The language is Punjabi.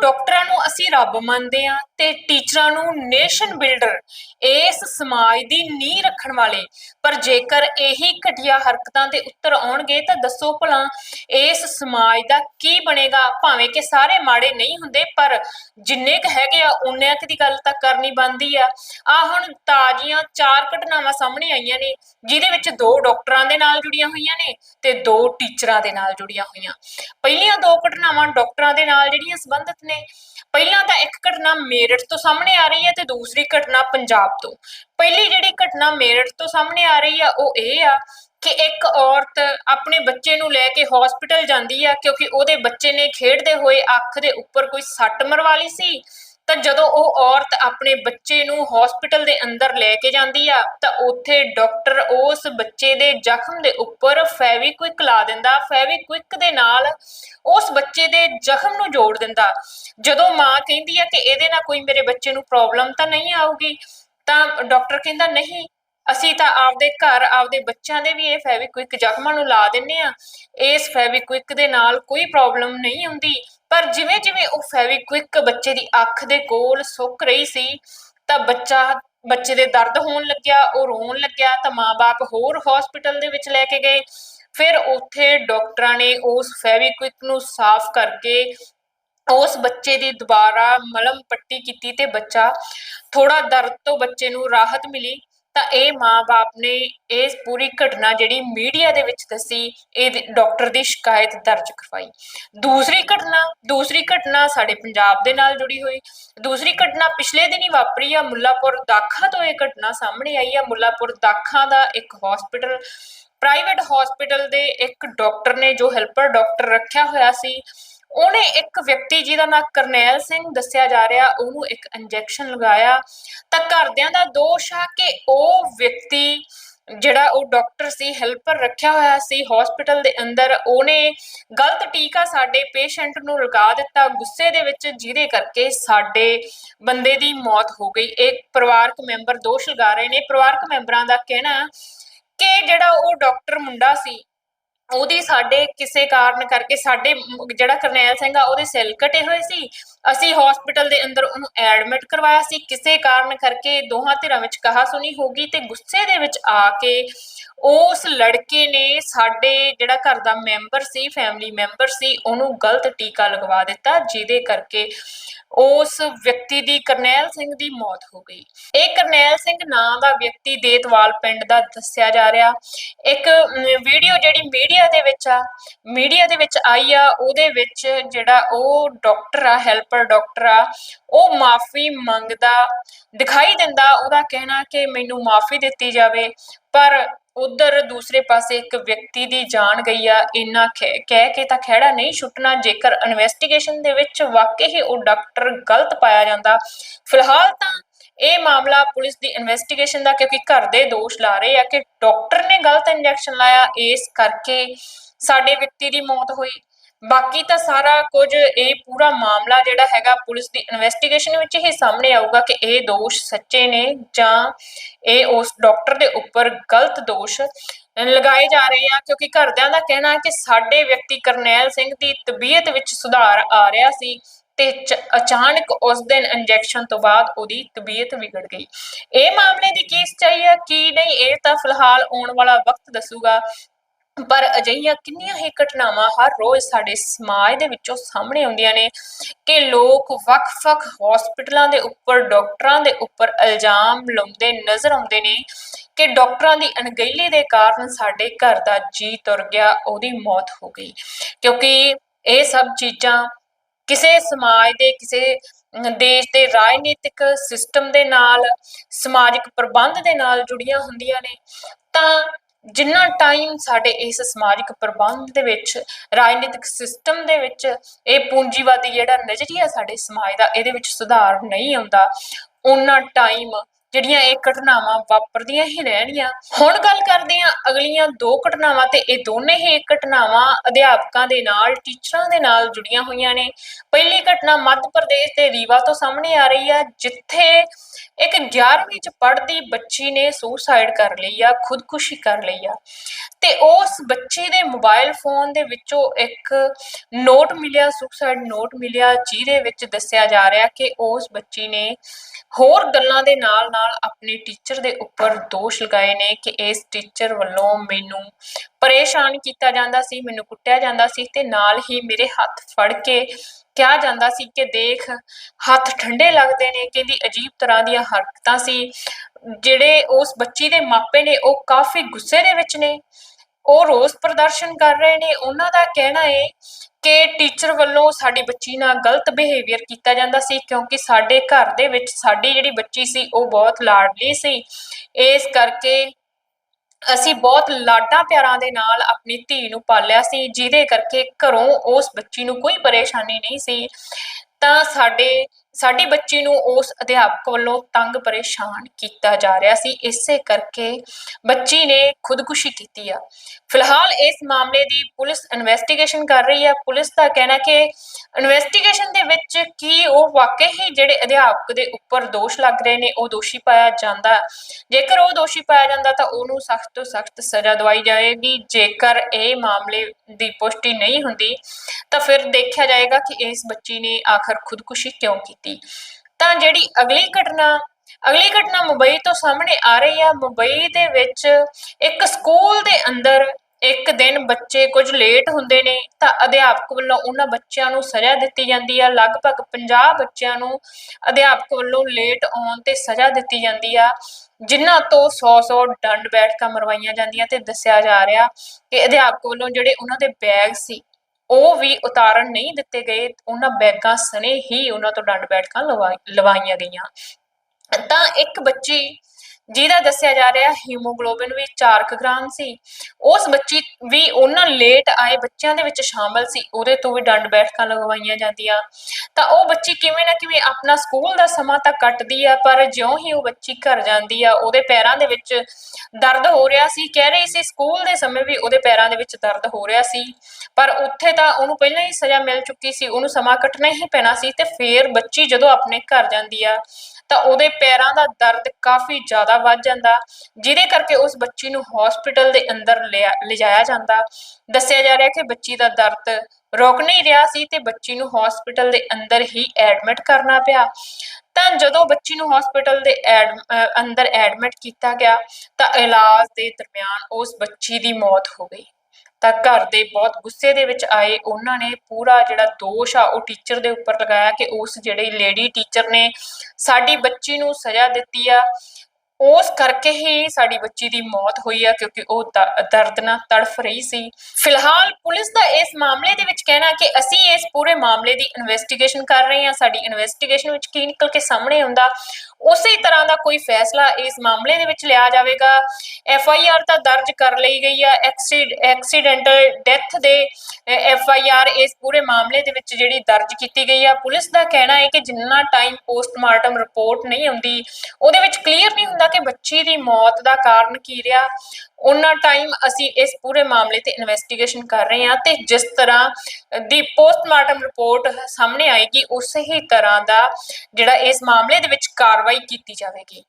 ਡਾਕਟਰਾਂ ਨੂੰ ਅਸੀਂ ਰੱਬ ਮੰਨਦੇ ਆ ਤੇ ਟੀਚਰਾਂ ਨੂੰ ਨੇਸ਼ਨ ਬਿਲਡਰ ਇਸ ਸਮਾਜ ਦੀ ਨੀਂਹ ਰੱਖਣ ਵਾਲੇ। ਪਰ ਜੇਕਰ ਇਹੀ ਘਟੀਆ ਹਰਕਤਾਂ ਦੇ ਉੱਤਰ ਆਉਣਗੇ ਤਾਂ ਦੱਸੋ ਭਲਾ ਇਸ ਸਮਾਜ ਦਾ ਕੀ ਬਣੇਗਾ? ਭਾਵੇਂ ਕਿ ਸਾਰੇ ਮਾੜੇ ਨਹੀਂ ਹੁੰਦੇ, ਪਰ ਜਿੰਨੇ ਕ ਹੈਗੇ ਆ ਉਨਿਆਂ ਕੁ ਦੀ ਗੱਲ ਤਾਂ ਕਰਨੀ ਬਣਦੀ ਆ। ਆ ਹੁਣ ਤਾਜ਼ੀਆਂ ਚਾਰ ਘਟਨਾਵਾਂ ਸਾਹਮਣੇ ਆਈਆਂ ਨੇ, ਜਿਹਦੇ ਵਿੱਚ ਦੋ ਡਾਕਟਰਾਂ ਦੇ ਨਾਲ ਜੁੜੀਆਂ ਹੋਈਆਂ ਨੇ ਤੇ ਦੋ ਟੀਚਰਾਂ ਦੇ ਨਾਲ ਜੁੜੀਆਂ ਹੋਈਆਂ। ਪਹਿਲੀਆਂ ਦੋ ਘਟਨਾਵਾਂ ਡਾਕਟਰਾਂ ਦੇ ਨਾਲ ਜਿਹੜੀਆਂ ਸੰਬੰਧਿਤ ਨੇ। ਪਹਿਲਾਂ ਤਾਂ ਇੱਕ ਘਟਨਾ ਮੇਰਠ ਤੋਂ ਸਾਹਮਣੇ ਆ ਰਹੀ ਹੈ ਤੇ ਦੂਸਰੀ ਘਟਨਾ ਪੰਜਾਬ ਤੋਂ। ਪਹਿਲੀ ਜਿਹੜੀ ਘਟਨਾ ਮੇਰਠ ਤੋਂ ਸਾਹਮਣੇ ਆ ਰਹੀ ਆ, ਉਹ ਇਹ ਆ ਕਿ ਇੱਕ ਔਰਤ ਆਪਣੇ ਬੱਚੇ ਨੂੰ ਲੈ ਕੇ ਹਸਪੀਟਲ ਜਾਂਦੀ ਆ ਕਿਉਂਕਿ ਉਹਦੇ ਬੱਚੇ ਨੇ ਖੇਡਦੇ ਹੋਏ ਅੱਖ ਦੇ ਉੱਪਰ ਕੋਈ ਸੱਟ ਮਰਵਾ ਲਈ ਸੀ ਤਾਂ ਜਦੋਂ ਉਹ ਔਰਤ ਆਪਣੇ ਬੱਚੇ ਨੂੰ ਹਸਪੀਟਲ ਦੇ ਅੰਦਰ ਲੈ ਕੇ ਜਾਂਦੀ ਆ, ਤਾਂ ਉੱਥੇ ਡਾਕਟਰ ਉਸ ਬੱਚੇ ਦੇ ਜ਼ਖਮ ਦੇ ਉੱਪਰ ਫੈਵਿਕਵਿਕ ਲਾ ਦਿੰਦਾ, ਫੈਵਿਕਵਿਕ ਦੇ ਨਾਲ ਉਸ ਬੱਚੇ ਦੇ ਜ਼ਖਮ ਨੂੰ ਜੋੜ ਦਿੰਦਾ। ਜਦੋਂ ਮਾਂ ਕਹਿੰਦੀ ਆ ਕਿ ਇਹਦੇ ਨਾਲ ਕੋਈ ਮੇਰੇ ਬੱਚੇ ਨੂੰ ਪ੍ਰੋਬਲਮ ਤਾਂ ਨਹੀਂ ਆਊਗੀ, ਤਾਂ ਡਾਕਟਰ ਕਹਿੰਦਾ, ਨਹੀਂ, ਅਸੀਂ ਤਾਂ ਆਪਦੇ ਘਰ ਆਪਦੇ ਬੱਚਿਆਂ ਦੇ ਵੀ ਇਹ ਫੈਵਿਕਵਿਕ ਜ਼ਖਮਾਂ ਨੂੰ ਲਾ ਦਿੰਨੇ ਆ। ਇਸ ਫੈਵਿਕਵਿਕ ਦੇ ਨਾਲ ਕੋਈ ਪ੍ਰੋਬਲਮ ਨਹੀਂ ਹੁੰਦੀ। ਪਰ ਜਿਵੇਂ ਜਿਵੇਂ ਉਹ ਫੈਵਿਕਵਿਕ ਬੱਚੇ ਦੀ ਅੱਖ ਦੇ ਕੋਲ ਸੁੱਕ ਰਹੀ ਸੀ, ਤਾਂ ਬੱਚਾ, ਬੱਚੇ ਦੇ ਦਰਦ ਹੋਣ ਲੱਗਿਆ, ਉਹ ਰੋਣ ਲੱਗਿਆ, ਤਾਂ ਮਾਪੇ ਹੋਰ ਹਸਪੀਟਲ ਦੇ ਵਿੱਚ ਲੈ ਕੇ ਗਏ। ਫਿਰ ਉੱਥੇ ਡਾਕਟਰਾਂ ਨੇ ਉਸ ਫੈਵਿਕਵਿਕ ਨੂੰ ਸਾਫ਼ ਕਰਕੇ ਉਸ ਬੱਚੇ ਦੀ ਦੁਬਾਰਾ ਮਲਮ ਪੱਟੀ ਕੀਤੀ ਤੇ ਬੱਚਾ ਥੋੜਾ ਦਰਦ ਤੋਂ ਬੱਚੇ ਨੂੰ ਰਾਹਤ ਮਿਲੀ। ਤਾਂ ਇਹ ਮਾਂ-ਬਾਪ ਨੇ ਇਸ ਪੂਰੀ ਘਟਨਾ ਜਿਹੜੀ ਮੀਡੀਆ ਦੇ ਵਿੱਚ ਦੱਸੀ, ਇਹ ਡਾਕਟਰ ਦੀ ਸ਼ਿਕਾਇਤ ਦਰਜ ਕਰਵਾਈ। ਦੂਸਰੀ ਘਟਨਾ ਦੂਸਰੀ ਘਟਨਾ ਸਾਡੇ ਪੰਜਾਬ ਦੇ ਨਾਲ ਜੁੜੀ ਹੋਈ। ਦੂਸਰੀ ਘਟਨਾ ਪਿਛਲੇ ਦਿਨੀ ਵਾਪਰੀ ਆ, ਮੁੱਲਾਪੁਰ ਦਾਖਾ ਤੋਂ ਇਹ ਘਟਨਾ ਸਾਹਮਣੇ ਆਈ ਆ। ਮੁੱਲਾਪੁਰ ਦਾਖਾ ਦਾ ਇੱਕ ਹਸਪੀਟਲ ਪ੍ਰਾਈਵੇਟ ਹਸਪੀਟਲ ਦੇ ਇੱਕ ਡਾਕਟਰ ਨੇ ਜੋ ਹੈਲਪਰ ਡਾਕਟਰ ਰੱਖਿਆ ਹੋਇਆ ਸੀ ਉਹਨੇ ਇੱਕ ਵਿਅਕਤੀ ਜਿਹਦਾ ਨਾਮ ਕਰਨੈਲ ਸਿੰਘ ਦੱਸਿਆ ਜਾ ਰਿਹਾ, ਉਹਨੂੰ ਇੱਕ ਇੰਜੈਕਸ਼ਨ ਲਗਾਇਆ। ਤਾਂ ਘਰਦਿਆਂ ਦਾ ਦੋਸ਼ ਆ ਕਿ ਉਹ ਵਿਅਕਤੀ ਜਿਹੜਾ ਉਹ ਡਾਕਟਰ ਸੀ, ਹੈਲਪਰ ਰੱਖਿਆ ਹੋਇਆ ਸੀ ਹਸਪੀਟਲ ਦੇ ਅੰਦਰ, ਉਹਨੇ ਗਲਤ ਟੀਕਾ ਸਾਡੇ ਪੇਸ਼ੈਂਟ ਨੂੰ ਲਗਾ ਦਿੱਤਾ। ਗੁੱਸੇ ਦੇ ਵਿੱਚ ਜਿਹਦੇ ਕਰਕੇ ਸਾਡੇ ਬੰਦੇ ਦੀ ਮੌਤ ਹੋ ਗਈ। ਇਹ ਪਰਿਵਾਰਕ ਮੈਂਬਰ ਦੋਸ਼ ਲਗਾ ਰਹੇ ਨੇ। ਪਰਿਵਾਰਕ ਮੈਂਬਰਾਂ ਦਾ ਕਹਿਣਾ ਕਿ ਜਿਹੜਾ ਉਹ ਡਾਕਟਰ ਮੁੰਡਾ ਸੀ ਉਹਦੀ ਸਾਡੇ ਕਿਸੇ ਕਾਰਨ ਕਰਕੇ ਸਾਡੇ ਜਿਹੜਾ ਕਰਨੈਲ ਸਿੰਘ ਆ, ਉਹਦੇ ਸੈੱਲ ਕਟੇ ਹੋਏ ਸੀ। ਅਸੀਂ ਹਸਪੀਟਲ ਦੇ ਅੰਦਰ ਉਹਨੂੰ ਐਡਮਿਟ ਕਰਵਾਇਆ ਸੀ। ਕਿਸੇ ਕਾਰਨ ਕਰਕੇ ਦੋਹਾਂ ਧਿਰਾਂ ਵਿੱਚ ਕਹਾ ਸੁਣੀ ਹੋ ਗਈ ਤੇ ਗੁੱਸੇ ਦੇ ਵਿੱਚ ਆ ਕੇ ਉਸ ਲੜਕੇ ਨੇ ਸਾਡੇ ਜਿਹੜਾ ਘਰ ਦਾ ਮੈਂਬਰ ਸੀ ਫੈਮਿਲੀ ਮੈਂਬਰ ਸੀ, ਉਹਨੂੰ ਗਲਤ ਟੀਕਾ ਲਗਵਾ ਦਿੱਤਾ, ਜਿਹਦੇ ਕਰਕੇ ਉਸ ਵਿਅਕਤੀ ਦੀ ਕਰਨੈਲ ਸਿੰਘ ਦੀ ਮੌਤ ਹੋ ਗਈ। ਇਹ ਕਰਨੈਲ ਸਿੰਘ ਨਾਂ ਦਾ ਵਿਅਕਤੀ ਦੇਤਵਾਲ ਪਿੰਡ ਦਾ ਦੱਸਿਆ ਜਾ ਰਿਹਾ। ਇੱਕ ਵੀਡੀਓ ਜਿਹੜੀ ਮੀਡੀਆ ਦੇ ਵਿੱਚ ਆ ਮੀਡੀਆ ਦੇ ਵਿੱਚ ਆਈ ਆ, ਉਹਦੇ ਵਿੱਚ ਜਿਹੜਾ ਉਹ ਡਾਕਟਰ ਆ ਹੈਲਪਰ ਡਾਕਟਰ ਆ, ਉਹ ਮਾਫੀ ਮੰਗਦਾ, ਦਿਖਾਈ ਦਿੰਦਾ, ਉਹਦਾ ਕਹਿਣਾ ਕਿ ਮੈਨੂੰ ਮਾਫੀ ਦਿੱਤੀ ਜਾਵੇ, ਪਰ ਉਧਰ ਦੂਸਰੇ ਪਾਸੇ ਇੱਕ ਵਿਅਕਤੀ ਦੀ ਜਾਨ ਗਈ ਆ, ਇੰਨਾ ਖੈ- ਕਹਿ ਕੇ ਤਾਂ ਖਹਿੜਾ ਨਹੀਂ ਛੁੱਟਣਾ, ਜੇਕਰ ਇਨਵੈਸਟੀਗੇਸ਼ਨ ਦੇ ਵਿੱਚ ਵਾਕਈ ਹੀ ਉਹ ਡਾਕਟਰ ਗਲਤ ਪਾਇਆ ਜਾਂਦਾ। ਫਿਲਹਾਲ ਤਾਂ ਇਹ ਮਾਮਲਾ ਪੁਲਿਸ ਦੀ ਇਨਵੈਸਟੀਗੇਸ਼ਨ ਦਾ ਕਿਉਂਕਿ ਘਰ ਦੇ ਦੋਸ਼ ਲਾ ਰਹੇ ਆ ਕਿ ਡਾਕਟਰ ਨੇ ਗਲਤ ਇੰਜੈਕਸ਼ਨ ਲਾਇਆ, ਇਸ ਕਰਕੇ ਸਾਡੇ ਵਿਅਕਤੀ ਦੀ ਮੌਤ ਹੋਈ। ਬਾਕੀ ਤਾਂ ਸਾਰਾ ਕੁਝ ਇਹ ਪੂਰਾ ਮਾਮਲਾ ਜਿਹੜਾ ਹੈਗਾ ਪੁਲਿਸ ਦੀ ਇਨਵੈਸਟੀਗੇਸ਼ਨ ਵਿੱਚ ਹੀ ਸਾਹਮਣੇ ਆਊਗਾ ਕਿ ਇਹ ਦੋਸ਼ ਸੱਚੇ ਨੇ ਜਾਂ ਇਹ ਉਸ ਡਾਕਟਰ ਦੇ ਉੱਪਰ ਗਲਤ ਦੋਸ਼ ਲਗਾਏ ਜਾ ਰਹੇ ਆ। ਕਿਉਂਕਿ ਘਰਦਿਆਂ ਦਾ ਕਹਿਣਾ ਹੈ ਕਿ ਸਾਡੇ ਵਿਅਕਤੀ ਕਰਨੈਲ ਸਿੰਘ ਦੀ ਤਬੀਅਤ ਵਿੱਚ ਸੁਧਾਰ ਆ ਰਿਹਾ ਸੀ। ਤੇ ਚ- ਅਚਾਨਕ ਉਸ ਦਿਨ ਇੰਜੈਕਸ਼ਨ ਤੋਂ ਬਾਅਦ ਉਹਦੀ ਤਬੀਅਤ ਵਿਗੜ ਗਈ। ਇਹ ਮਾਮਲੇ ਦੀ ਕੀ ਸੱਚਾਈ ਹੈ, ਕੀ ਨਹੀਂ, ਇਹ ਤਾਂ ਫਿਲਹਾਲ ਆਉਣ ਵਾਲਾ ਵਕਤ ਦੱਸੂਗਾ। ਪਰ ਅਜਿਹੀਆਂ ਕਿੰਨੀਆਂ ਹੀ ਘਟਨਾਵਾਂ ਹਰ ਰੋਜ਼ ਸਾਡੇ ਸਮਾਜ ਦੇ ਵਿੱਚੋਂ ਸਾਹਮਣੇ ਆਉਂਦੀਆਂ ਨੇ ਕਿ ਲੋਕ ਵੱਖ-ਵੱਖ ਹਸਪੀਟਲਾਂ ਦੇ ਉੱਪਰ, ਡਾਕਟਰਾਂ ਦੇ ਉੱਪਰ ਇਲਜ਼ਾਮ ਲਾਉਂਦੇ ਨਜ਼ਰ ਆਉਂਦੇ ਨੇ ਕਿ ਡਾਕਟਰਾਂ ਦੀ ਅਣਗਹਿਲੀ ਦੇ ਕਾਰਨ ਸਾਡੇ ਘਰ ਦਾ ਜੀ ਤੁਰ ਗਿਆ, ਉਹਦੀ ਮੌਤ ਹੋ ਗਈ। ਕਿਉਂਕਿ ਇਹ ਸਭ ਚੀਜ਼ਾਂ ਕਿਸੇ ਸਮਾਜ ਦੇ, ਕਿਸੇ ਦੇਸ਼ ਦੇ ਰਾਜਨੀਤਿਕ ਸਿਸਟਮ ਦੇ ਨਾਲ, ਸਮਾਜਿਕ ਪ੍ਰਬੰਧ ਦੇ ਨਾਲ ਜੁੜੀਆਂ ਹੁੰਦੀਆਂ ਨੇ, ਤਾਂ ਜਿੰਨਾ ਟਾਈਮ ਸਾਡੇ ਇਸ ਸਮਾਜਿਕ ਪ੍ਰਬੰਧ ਦੇ ਵਿੱਚ, ਰਾਜਨੀਤਿਕ ਸਿਸਟਮ ਦੇ ਵਿੱਚ ਇਹ ਪੂੰਜੀਵਾਦੀ ਜਿਹੜਾ ਨਜ਼ਰੀਆ ਸਾਡੇ ਸਮਾਜ ਦਾ, ਇਹਦੇ ਵਿੱਚ ਸੁਧਾਰ ਨਹੀਂ ਆਉਂਦਾ ਉਹਨਾਂ ਟਾਈਮ ਜਿਹੜੀਆਂ ਇਹ ਘਟਨਾਵਾਂ ਵਾਪਰਦੀਆਂ ਹੀ ਰਹਿਣਗੀਆਂ ਹੁਣ ਗੱਲ ਕਰਦੇ ਹਾਂ ਅਗਲੀਆਂ ਦੋ ਘਟਨਾਵਾਂ ਤੇ ਇਹ ਦੋਨੇ ਹੀ ਘਟਨਾਵਾਂ ਅਧਿਆਪਕਾਂ ਦੇ ਨਾਲ, ਟੀਚਰਾਂ ਦੇ ਨਾਲ ਜੁੜੀਆਂ ਹੋਈਆਂ ਨੇ। ਪਹਿਲੀ ਘਟਨਾ ਮੱਧ ਪ੍ਰਦੇਸ਼ ਦੇ ਰੀਵਾ ਤੋਂ ਸਾਹਮਣੇ ਆ ਰਹੀ ਆ, ਜਿੱਥੇ ਇੱਕ 11ਵੀਂ ਚ ਪੜ੍ਹਦੀ ਬੱਚੀ ਨੇ ਸੁਸਾਈਡ ਕਰ ਲਈ ਆ, ਖੁਦਕੁਸ਼ੀ ਕਰ ਲਈ ਆ। ਤੇ ਉਸ ਬੱਚੀ ਦੇ ਮੋਬਾਈਲ ਫੋਨ ਦੇ ਵਿੱਚੋਂ ਇੱਕ ਨੋਟ ਮਿਲਿਆ ਸੁਸਾਈਡ ਨੋਟ ਮਿਲਿਆ, ਜਿਹਦੇ ਵਿੱਚ ਦੱਸਿਆ ਜਾ ਰਿਹਾ ਕਿ ਉਸ ਬੱਚੀ ਨੇ ਹੋਰ ਗੱਲਾਂ ਦੇ ਨਾਲ ਨਾਲ ਆਪਣੇ ਟੀਚਰ ਦੇ ਉੱਪਰ ਦੋਸ਼ ਲਗਾਏ ਨੇ ਕਿ ਇਸ ਟੀਚਰ ਵੱਲੋਂ ਮੈਨੂੰ ਪਰੇਸ਼ਾਨ ਕੀਤਾ ਜਾਂਦਾ ਸੀ, ਮੈਨੂੰ ਕੁੱਟਿਆ ਜਾਂਦਾ ਸੀ ਤੇ ਨਾਲ ਹੀ ਮੇਰੇ ਹੱਥ ਫੜ ਕੇ ਕਿਹਾ ਜਾਂਦਾ ਸੀ ਕਿ ਦੇਖ, ਹੱਥ ਠੰਡੇ ਲੱਗਦੇ ਨੇ, ਕਹਿੰਦੀ ਅਜੀਬ ਤਰ੍ਹਾਂ ਦੀਆਂ ਹਰਕਤਾਂ ਸੀ, ਜਿਹੜੇ ਉਸ ਬੱਚੀ ਦੇ ਮਾਪੇ ਨੇ, ਉਹ ਕਾਫੀ ਗੁੱਸੇ ਦੇ ਵਿੱਚ ਨੇ, ਉਹ ਰੋਸ ਪ੍ਰਦਰਸ਼ਨ ਕਰ ਰਹੇ ਨੇ, ਉਹਨਾਂ ਦਾ ਕਹਿਣਾ ਹੈ ਕਿ ਟੀਚਰ ਵੱਲੋਂ ਸਾਡੀ ਬੱਚੀ ਨਾਲ ਗਲਤ ਬਿਹੇਵੀਅਰ ਕੀਤਾ ਜਾਂਦਾ ਸੀ, ਕਿਉਂਕਿ ਸਾਡੇ ਘਰ ਦੇ ਵਿੱਚ ਸਾਡੀ ਜਿਹੜੀ ਬੱਚੀ ਸੀ, ਉਹ ਬਹੁਤ ਲਾਡਲੀ ਸੀ। ਇਸ ਕਰਕੇ ਅਸੀਂ ਬਹੁਤ ਲਾਡਾਂ ਪਿਆਰਾਂ ਦੇ ਨਾਲ ਆਪਣੀ ਧੀ ਨੂੰ ਪਾਲਿਆ ਸੀ, ਜਿਹਦੇ ਕਰਕੇ ਘਰੋਂ ਉਸ ਬੱਚੀ ਨੂੰ ਕੋਈ ਪਰੇਸ਼ਾਨੀ ਨਹੀਂ ਸੀ। ਤਾਂ ਸਾਡੇ ਸਾਡੀ ਬੱਚੀ ਨੂੰ ਉਸ ਅਧਿਆਪਕ ਵੱਲੋਂ ਤੰਗ ਪਰੇਸ਼ਾਨ ਕੀਤਾ ਜਾ ਰਿਹਾ ਸੀ। ਇਸੇ ਕਰਕੇ ਬੱਚੀ ਨੇ ਖੁਦਕੁਸ਼ੀ ਕੀਤੀ ਆ। ਫਿਲਹਾਲ ਇਸ ਮਾਮਲੇ ਦੀ ਪੁਲਿਸ ਇਨਵੈਸਟੀਗੇਸ਼ਨ ਕਰ ਰਹੀ ਹੈ ਪੁਲਿਸ ਦਾ ਕਹਿਣਾ ਕਿ ਇਨਵੈਸਟੀਗੇਸ਼ਨ ਦੇ ਵਿੱਚ ਕੀ ਉਹ ਵਾਕਈ ਹੀ ਜਿਹੜੇ ਅਧਿਆਪਕ ਦੇ ਉੱਪਰ ਦੋਸ਼ ਲੱਗ ਰਹੇ ਨੇ, ਉਹ ਦੋਸ਼ੀ ਪਾਇਆ ਜਾਂਦਾ। ਜੇਕਰ ਉਹ ਦੋਸ਼ੀ ਪਾਇਆ ਜਾਂਦਾ ਤਾਂ ਉਹਨੂੰ ਸਖਤ ਤੋਂ ਸਖਤ ਸਜ਼ਾ ਦਵਾਈ ਜਾਏਗੀ। ਜੇਕਰ ਇਹ ਮਾਮਲੇ ਦੀ ਪੁਸ਼ਟੀ ਨਹੀਂ ਹੁੰਦੀ ਤਾਂ ਫਿਰ ਦੇਖਿਆ ਜਾਏਗਾ ਕਿ ਇਸ ਬੱਚੀ ਨੇ ਆਖਰ ਖੁਦਕੁਸ਼ੀ ਕਿਉਂ ਕੀਤੀ। ਤਾਂ ਜਿਹੜੀ ਅਗਲੀ ਘਟਨਾ ਅਗਲੀ ਘਟਨਾ ਮੁੰਬਈ ਤੋਂ ਸਾਹਮਣੇ ਆ ਰਹੀ ਆ। ਮੁੰਬਈ ਦੇ ਵਿੱਚ ਇੱਕ ਸਕੂਲ ਦੇ ਅੰਦਰ ਇੱਕ ਦਿਨ ਬੱਚੇ ਕੁਝ ਲੇਟ ਹੁੰਦੇ ਨੇ, ਤਾਂ ਅਧਿਆਪਕ ਵੱਲੋਂ ਉਹਨਾਂ ਬੱਚਿਆਂ ਨੂੰ ਸਜ਼ਾ ਦਿੱਤੀ ਜਾਂਦੀ ਆ। ਲਗਭਗ 50 ਬੱਚਿਆਂ ਨੂੰ ਅਧਿਆਪਕ ਵੱਲੋਂ ਲੇਟ ਆਉਣ ਤੇ ਸਜ਼ਾ ਦਿੱਤੀ ਜਾਂਦੀ ਆ, ਜਿਨ੍ਹਾਂ ਤੋਂ 100-100 ਡੰਡ ਬੈਠਕਾਂ ਮਰਵਾਈਆਂ ਜਾਂਦੀਆਂ ਤੇ ਦੱਸਿਆ ਜਾ ਰਿਹਾ ਕਿ ਅਧਿਆਪਕ ਵੱਲੋਂ ਜਿਹੜੇ ਉਹਨਾਂ ਦੇ ਬੈਗ ਸੀ ਉਹ ਵੀ ਉਤਾਰਨ ਨਹੀਂ ਦਿੱਤੇ ਗਏ। ਉਹਨਾਂ ਬੈਗਾਂ ਸਣੇ ਹੀ ਉਹਨਾਂ ਤੋਂ ਡੰਡ ਬੈਠਕਾਂ ਲਵਾ- ਲਵਾਈਆਂ ਗਈਆਂ। ਤਾਂ ਇੱਕ ਬੱਚੀ, ਜਿਹਦਾ ਦੱਸਿਆ ਜਾ ਰਿਹਾ, ਹੀਮੋਗਲੋਬਿਨ ਵੀ 4 ਗ੍ਰਾਮ ਸੀ। ਉਸ ਬੱਚੀ ਵੀ ਉਹਨਾਂ ਲੇਟ ਆਏ ਬੱਚਿਆਂ ਦੇ ਵਿੱਚ ਸ਼ਾਮਲ ਸੀ। ਉਹਦੇ ਤੋਂ ਵੀ ਡੰਡ ਬੈਠਕਾਂ ਲਗਵਾਈਆਂ ਜਾਂਦੀਆਂ। ਤਾਂ ਉਹ ਬੱਚੀ ਕਿਵੇਂ ਨਾ ਕਿਵੇਂ ਆਪਣਾ ਸਕੂਲ ਦਾ ਸਮਾਂ ਤਾਂ ਕੱਟਦੀ ਆ, ਪਰ ਜਿਉਂ ਹੀ ਉਹ ਬੱਚੀ ਘਰ ਜਾਂਦੀ ਆ, ਉਹਦੇ ਪੈਰਾਂ ਦੇ ਵਿੱਚ ਦਰਦ ਹੋ ਰਿਹਾ ਸੀ। ਕਹਿ ਰਹੀ ਸੀ ਸਕੂਲ ਦੇ ਸਮੇਂ ਵੀ ਉਹਦੇ ਪੈਰਾਂ ਦੇ ਵਿੱਚ ਦਰਦ ਹੋ ਰਿਹਾ ਸੀ, ਪਰ ਉੱਥੇ ਤਾਂ ਉਹਨੂੰ ਪਹਿਲਾਂ ਹੀ ਸਜ਼ਾ ਮਿਲ ਚੁੱਕੀ ਸੀ, ਉਹਨੂੰ ਸਮਾਂ ਕੱਟਣਾ ਹੀ ਪੈਣਾ ਸੀ ਤੇ ਫੇਰ ਬੱਚੀ ਜਦੋਂ ਆਪਣੇ ਘਰ ਜਾਂਦੀ ਆ ਤਾਂ ਉਹਦੇ ਪੈਰਾਂ ਦਾ ਦਰਦ ਕਾਫੀ ਜ਼ਿਆਦਾ ਵੱਧ ਜਾਂਦਾ, ਜਿਹਦੇ ਕਰਕੇ ਉਸ ਬੱਚੀ ਨੂੰ ਹਸਪੀਟਲ ਦੇ ਅੰਦਰ ਲਿਆ- ਲਿਜਾਇਆ ਜਾਂਦਾ। ਦੱਸਿਆ ਜਾ ਰਿਹਾ ਕਿ ਬੱਚੀ ਦਾ ਦਰਦ ਰੁਕ ਨਹੀਂ ਰਿਹਾ ਸੀ ਤੇ ਬੱਚੀ ਨੂੰ ਹਸਪੀਟਲ ਦੇ ਅੰਦਰ ਹੀ ਐਡਮਿਟ ਕਰਨਾ ਪਿਆ। ਤਾਂ ਜਦੋਂ ਬੱਚੀ ਨੂੰ ਹਸਪੀਟਲ ਦੇ ਐਡ ਅਹ ਅੰਦਰ ਐਡਮਿਟ ਕੀਤਾ ਗਿਆ, ਤਾਂ ਇਲਾਜ ਦੇ ਦਰਮਿਆਨ ਉਸ ਬੱਚੀ ਦੀ ਮੌਤ ਹੋ ਗਈ। ਤਾਂ ਘਰ ਦੇ ਬਹੁਤ ਗੁੱਸੇ ਦੇ ਵਿੱਚ ਆਏ। ਉਹਨਾਂ ਨੇ ਪੂਰਾ ਜਿਹੜਾ ਦੋਸ਼ ਆ, ਉਹ ਟੀਚਰ ਦੇ ਉੱਪਰ ਲਗਾਇਆ ਕਿ ਉਸ ਜਿਹੜੀ ਲੇਡੀ ਟੀਚਰ ਨੇ ਸਾਡੀ ਬੱਚੀ ਨੂੰ ਸਜ਼ਾ ਦਿੱਤੀ ਆ। ਉਸ ਕਰਕੇ ਹੀ ਸਾਡੀ ਬੱਚੀ ਦੀ ਮੌਤ ਹੋਈ ਆ, ਕਿਉਂਕਿ ਉਹ ਦਰਦ ਨਾਲ ਤੜਫ ਰਹੀ ਸੀ। ਫਿਲਹਾਲ ਪੁਲਿਸ ਦਾ ਇਸ ਮਾਮਲੇ ਦੇ ਵਿੱਚ ਕਹਿਣਾ ਕਿ ਅਸੀਂ ਇਸ ਪੂਰੇ ਮਾਮਲੇ ਦੀ ਇਨਵੈਸਟੀਗੇਸ਼ਨ ਕਰ ਰਹੇ ਹਾਂ, ਸਾਡੀ ਇਨਵੈਸਟੀਗੇਸ਼ਨ ਵਿੱਚ ਕੀ ਨਿਕਲ ਕੇ ਸਾਹਮਣੇ ਆਉਂਦਾ। ਉਸੇ ਤਰ੍ਹਾਂ ਦਾ ਕੋਈ ਫੈਸਲਾ ਇਸ ਮਾਮਲੇ ਦੇ ਵਿੱਚ ਲਿਆ ਜਾਵੇਗਾ। ਐਫ ਆਈ ਆਰ ਤਾਂ ਦਰਜ ਕਰ ਲਈ ਗਈ ਆ ਐਕਸੀਡੈਂਟਲ ਡੈਥ ਦੇ ਐਫ ਆਈ ਆਰ ਇਸ ਪੂਰੇ ਮਾਮਲੇ ਦੇ ਵਿੱਚ ਜਿਹੜੀ ਦਰਜ ਕੀਤੀ ਗਈ ਆ। ਪੁਲਿਸ ਦਾ ਕਹਿਣਾ ਹੈ ਕਿ ਜਿੰਨਾ ਟਾਈਮ ਪੋਸਟਮਾਰਟਮ ਰਿਪੋਰਟ ਨਹੀਂ ਆਉਂਦੀ ਉਹਦੇ ਵਿੱਚ ਕਲੀਅਰ ਨਹੀਂ ਹੁੰਦਾ ਕਿ ਬੱਚੀ ਦੀ ਮੌਤ ਦਾ ਕਾਰਨ ਕੀ ਰਿਹਾ। ਉਹਨਾਂ ਟਾਈਮ ਅਸੀਂ ਇਸ ਪੂਰੇ ਮਾਮਲੇ ਤੇ ਇਨਵੈਸਟੀਗੇਸ਼ਨ ਕਰ ਰਹੇ ਹਾਂ ਤੇ ਜਿਸ ਤਰ੍ਹਾਂ ਦੀ ਪੋਸਟਮਾਰਟਮ ਰਿਪੋਰਟ ਸਾਹਮਣੇ ਆਏਗੀ, ਉਸੇ ਹੀ ਤਰ੍ਹਾਂ ਦਾ ਜਿਹੜਾ ਇਸ ਮਾਮਲੇ ਦੇ ਵਿੱਚ ਕਾਰਵਾਈ ਕੀਤੀ ਜਾਵੇਗੀ।